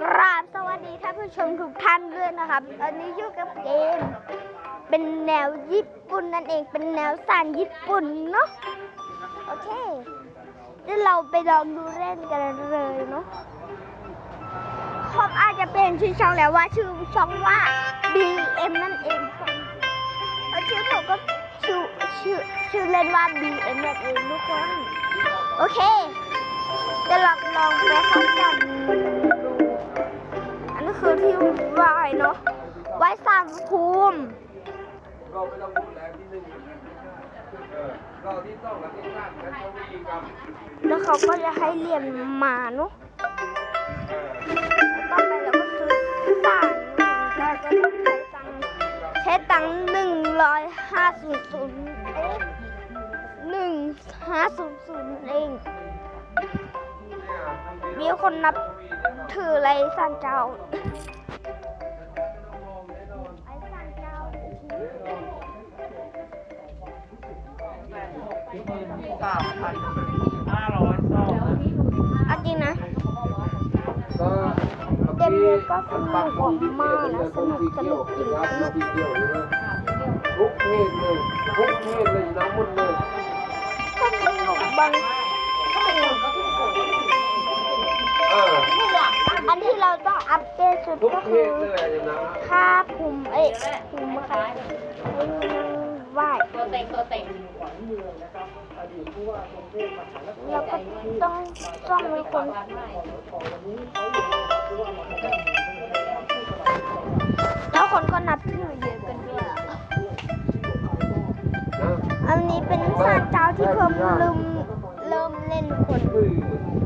กราบสวัสดีท่านผู้ชมทุกท่านด้วยนะครับตอนนี้อยู่กับเกม เป็นแนวญี่ปุ่นนั่นเอง เป็นแนวสานญี่ปุ่นเนาะ โอเคเดี๋ยวเราไปลองดูเล่นกันเลยเนาะผมอาจจะเป็นชื่อช่องแล้วว่าชื่อช่องว่า BM นั่นเองเพราะชื่อผมก็ชื่อชื่อชื่อเล่นว่า BM นั่นเองทุกคน โอเคเดี๋ยวเราลองไปเข้าสั่นดูอัน ไหว้สารภูมิก็ไม่ต้องพูดแรงที่หนึ่งเออก็ที่ต้องกับที่สร้างกันต้องมีกรรมแล้วเขาก็จะให้เหรียญมาเนาะเออต่อไปเราก็ซื้อสารเราก็ต้องใช้ตังค์ใช้ตังค์หนึ่งร้อยห้าศูนย์ศูนย์เองหนึ่งห้าศูนย์ศูนย์เองมีคนนับถืออะไรสันเจ้า สามพันห้าร้อยสองเอาจริงนะ ก็เกมนี้ก็สนุกมากนะสนุกสนุกจริงสนุกทุกเพศเลยทุกเพศเลยน้ำหมดเลยก็สนุกบางอออันที่เราต้องอัปเดตสุดก็คือค่าภูมิเอ้ยภูมิค่ะไหว ตัวเต็งตัวเต็งเราก็ต้องต้องมีคนแล้วคนก็นับถือเยอะกันด้วยอะนะอันนี้เป็นศาสตร์เจ้าที่เพิ่มเริ่มเริ่มเล่นคนคือ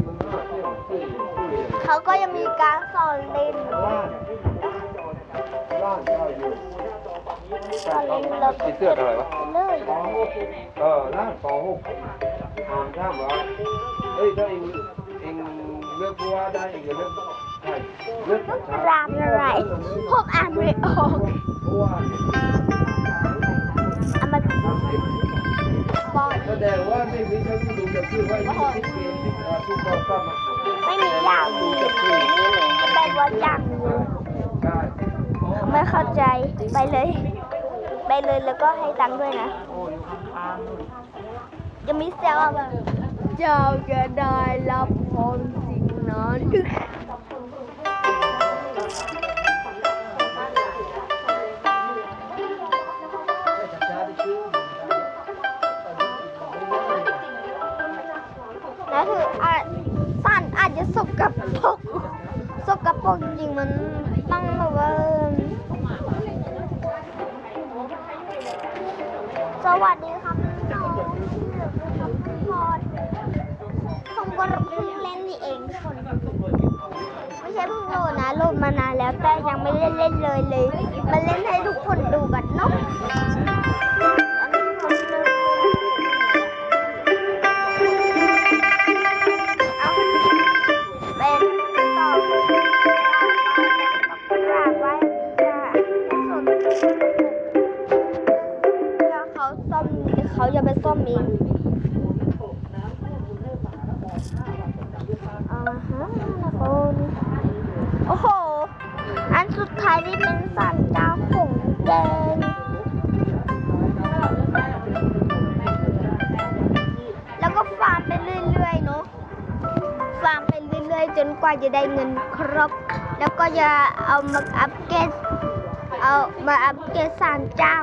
มันน่าเชื่อคือคือเขาก็ยังมีการสอนเล่นบ้านบ้าน ก็อยู่สอนเล่นแล้วก็เสื้ออะไรวะเลยปหกเออร้านปหกอ่านข้ามเหรอเฮ้ยถ้าเองเองเลือกผู้ว่าได้เองจะเลือกใช่เลือกรามอะไรผมอ่านไม่ออกผู้ว่าอามาบอลแสดงว่าไม่มีเจ้าที่ดูจะชื่อว่ายี่สิบเกมที่อาทุกคนก็มาไม่มีอย่างมีนี่มีแปลว่าอย่างหนึ่งใช่ไม่เข้าใจไปเลย ไปเลยแล้วก็ให้ตังค์ด้วยนะ โอ้ยข้างๆนู่นจะมีเซลล์แบบเจ้าจะได้รับพรสิ่งนั้นแล้วคืออาจสั้นอาจจะสกกับปรกสกกับปรกจริงๆมันต้องแบบว่า สวัสดีครับน้องครับพอดผมก็เพิ่งเล่นนี่เองคนไม่ใช่เพิ่งโหลดนะโหลดมานานแล้วแต่ยังไม่ได้เล่นเลยเลย มาเล่นให้ทุกคนดูกันเนาะ จะไปซ่อมเองอ่าฮะนะคนโอ้โห อันสุดท้ายนี่เป็นสันเจ้าผงแดงแล้วก็ฟาร์มไปเรื่อยๆเนาะฟาร์มไปเรื่อยๆ จนกว่าจะได้เงินครบ แล้วก็จะเอามาอัปเกรดเอามาอัปเกรดสารเจ้า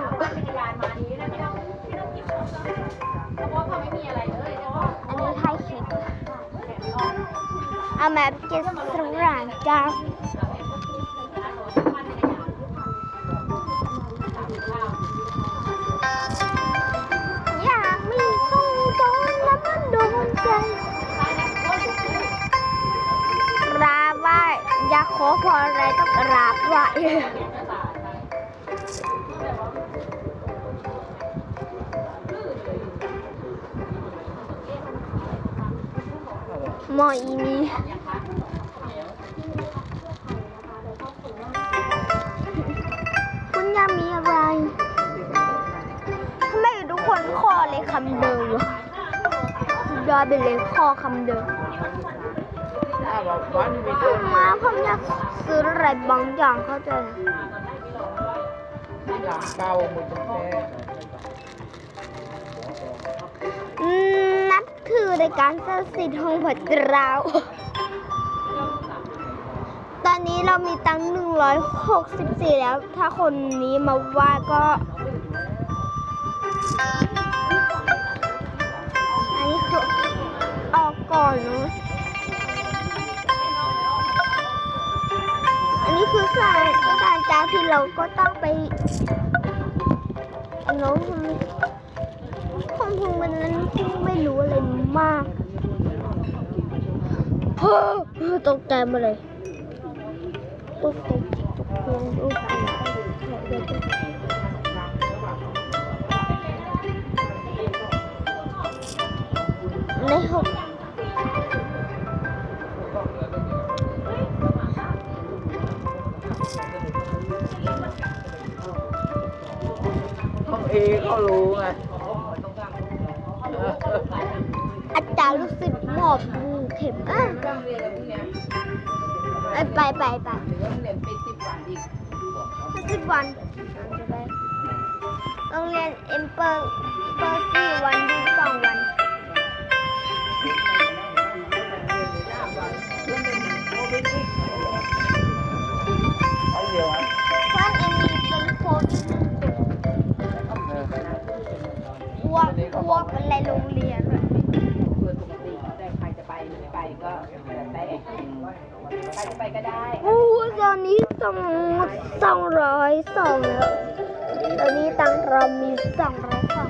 อันนี้ไทยคิดเอามาอัปเกรดสารเจ้าอยากมีคนโดนแล้วมันโดนใจราบไหวอยากขอพรอะไรต้องราบไหว หมออีมีคุณยามีอะไรทำไมทุกคนขอเลยคำเดิมวะสุดยอดไปเลยขอคำเดิมถ้าแบบบ้านมีผมมาผมอยากซื้ออะไรบางอย่างเข้าใจเก่าหมดแท้อืือในการสร้างสิทธิ์ของพระเจ้าตอนนี้เรามีตังค์164แล้ว ถ้าคนนี้มาว่าก็ อันนี้คือออกก่อนเนอะอันนี้คือสารสารจ้าที่เราก็ต้องไปน้องทำไม ความพึงมันนั้นไม่รู้อะไรมากเฮ้อตกใจมาเลยตกใจตกใจดูไปเดี๋ยวจะในหกต้องเอเขารู้ไง อบงูเข็มอะไปไปไปไปหรือว่าเรียนไปสิบวันอีกสิบวันโรงเรียนเอ็มเปอร์เปอร์สี่วันดูสองวันวันเอ็มมีเป็นโค้ชวัววัวเป็นไรโรงเรียน หรือไม่ไปก็แล้วแต่ใครจะไปก็ได้โอ้ตอนนี้สองสองร้อยสองแล้วตอนนี้ตังเรามีสองร้อยสอง